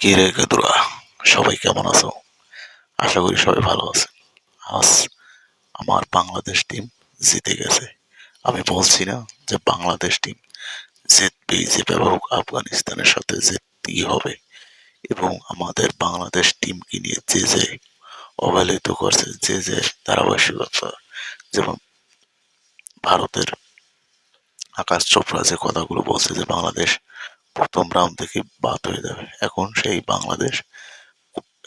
কি রে কেতুরা সবাই কেমন আছো? আশা করি সবাই ভালো আছে। আজ আমার বাংলাদেশ টিম জিতে গেছে। আমি বলছি না যে বাংলাদেশ টিম জিতবেই যেভাবে হোক আফগানিস্তানের সাথে জিততেই হবে এবং আমাদের বাংলাদেশ টিমকে নিয়ে যে যে অবহেলিত করছে, যে যে ধারাবাহিকতা, যেমন ভারতের আকাশ চোপড়া যে কথাগুলো বলছে যে বাংলাদেশ প্রথম রাউন্ড থেকে বাদ হয়ে যাবে। এখন সেই বাংলাদেশ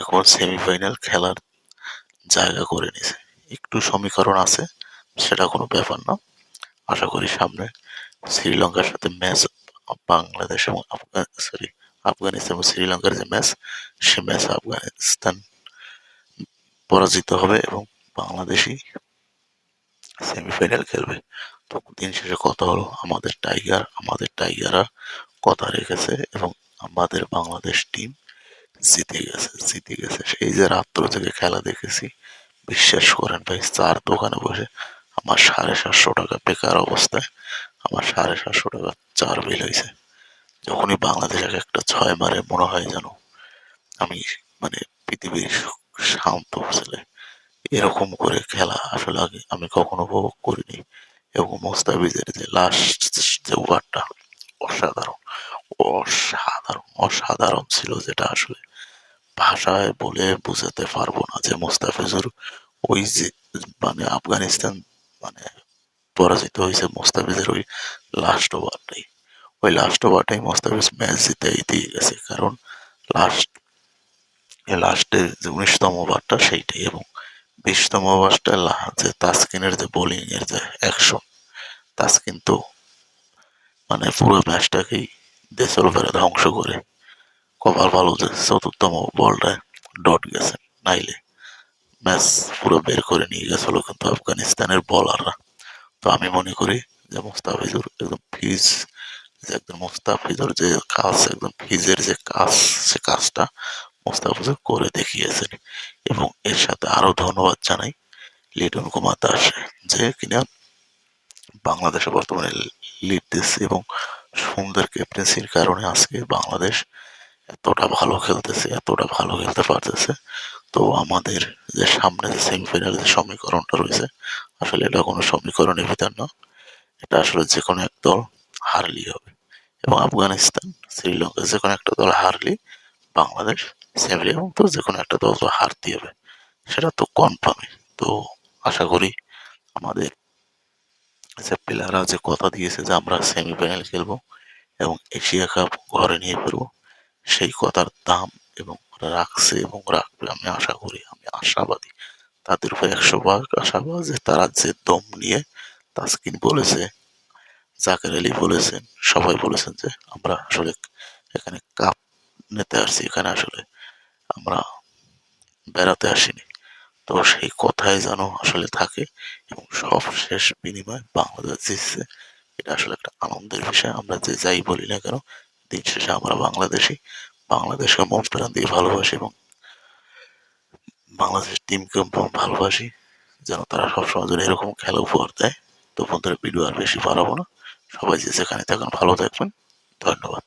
এখন সেমিফাইনাল খেলার জায়গা করে নিছে। একটু সমীকরণ আছে, সেটা কোনো ব্যাপার না। আশা করি সামনে শ্রীলঙ্কার সাথে ম্যাচ বাংলাদেশ এবং আফগান সরি আফগানিস্তান এবং শ্রীলঙ্কার যে ম্যাচ সে ম্যাচ আফগানিস্তান পরাজিত হবে এবং বাংলাদেশই সেমিফাইনাল খেলবে। তো দিন শেষে কথা হলো, আমাদের টাইগার আমাদের টাইগাররা কথা রেখেছে এবং আমাদের বাংলাদেশ টিম জিতে গেছে জিতে গেছে। সেই যে রাত্র থেকে খেলা দেখেছি, বিশ্বাস করেন ভাই, চার দোকানে বসে আমার সাড়ে সাতশো টাকা বেকার অবস্থায় আমার সাড়ে সাতশো টাকা চার বিল হয়েছে। যখনই বাংলাদেশ এক একটা ছয় মারে, মনে হয় যেন আমি মানে পৃথিবীর শান্ত ছেলে। এরকম করে খেলা আসলে আগে আমি কখনো উপভোগ করিনি। এবং মোস্তাফিজের যে লাস্ট যে ওভারটা, অসাধারণ। অসাধারণ অসাধারণ ছিল যেটা আসলে ভাষায় বলে বুঝাতে পারব না যে মোস্তাফিজুর ওই যে মানে আফগানিস্তান মানে পরাজিত হয়েছে মোস্তাফিজের ওই লাস্ট ওভারটাই। ওই লাস্ট ওভারটাই মোস্তাফিজ ম্যাচ জিতেই দিয়ে গেছে, কারণ লাস্ট লাস্টে যে উনিশতম ওভারটা সেইটাই এবং বিশতম ওভারটা যে তাসকিনের যে বোলিংয়ের যে অ্যাকশন তাসকিন তো মানে পুরো ম্যাচটাকেই দেশের উপরে ধ্বংস করে। কপাল ভালো যে চতুর্থম বলটায় ডট গেছে। নাইলে ম্যাচ পুরো বের করে নিয়ে গেছিল কিন্তু আফগানিস্তানের বলাররা তো আমি মনে করি যে মুস্তাফিজুর একদম ফিজ, যে একদম মুস্তাফিজুর যে কাজ, একদম ফিজের যে কাজ, সে কাজটা মুস্তাফিজুর করে দেখিয়েছেন। এবং এর সাথে আরও ধন্যবাদ জানাই লিটন কুমার দাস যে কিনা বাংলাদেশে বর্তমানে লিড দিচ্ছে এবং সুন্দর ক্যাপ্টেন্সির কারণে আজকে বাংলাদেশ এতটা ভালো খেলতেছে, এতটা ভালো খেলতে পারতেছে। তো আমাদের যে সামনে যে সেমিফাইনাল যে সমীকরণটা রয়েছে, আসলে এটা কোনো সমীকরণের ভিতর না। এটা আসলে যে কোনো এক দল হারলি হবে। এবং আফগানিস্তান, শ্রীলঙ্কা যে কোনো একটা দল হারলি বাংলাদেশ সেমি এবং তো যে কোনো একটা দল তো হারতে হবে। সেটা তো কনফার্মই তো আশা করি আমাদের যে প্লেয়াররা যে কথা দিয়েছে যে আমরা সেমিফাইনাল খেলব এবং এশিয়া কাপ ঘরে নিয়ে ফিরবো, সেই কথার দাম এবং রাখছে এবং রাখবে আমি আশা করি, আমি আশাবাদী। তাদের উপর একশো ভাগ আশাবাদ যে তারা যে দম নিয়ে তাসকিন বলেছে, জাকের আলী বলেছেন, সবাই বলেছেন যে আমরা আসলে এখানে কাপ নিতে আসছি, এখানে আসলে আমরা বেড়াতে আসিনি। তো সেই কথাই যেন আসলে থাকে এবং সব শেষ বিনিময় বাংলাদেশ জিতছে, এটা আসলে একটা আনন্দের বিষয়। আমরা যে যাই বলি না কেন, দিন শেষে আমরা বাংলাদেশি বাংলাদেশকে মন প্রাণ দিয়ে ভালোবাসি এবং বাংলাদেশ টিমকে ভালোবাসি, যেন তারা সবসময় যেন এরকম খেলা উপহার দেয়। তো বন্ধুরা ভিডিও আর বেশি বাড়াবো না। সবাই যে যেখানে থাকুন, ভালো থাকবেন। ধন্যবাদ।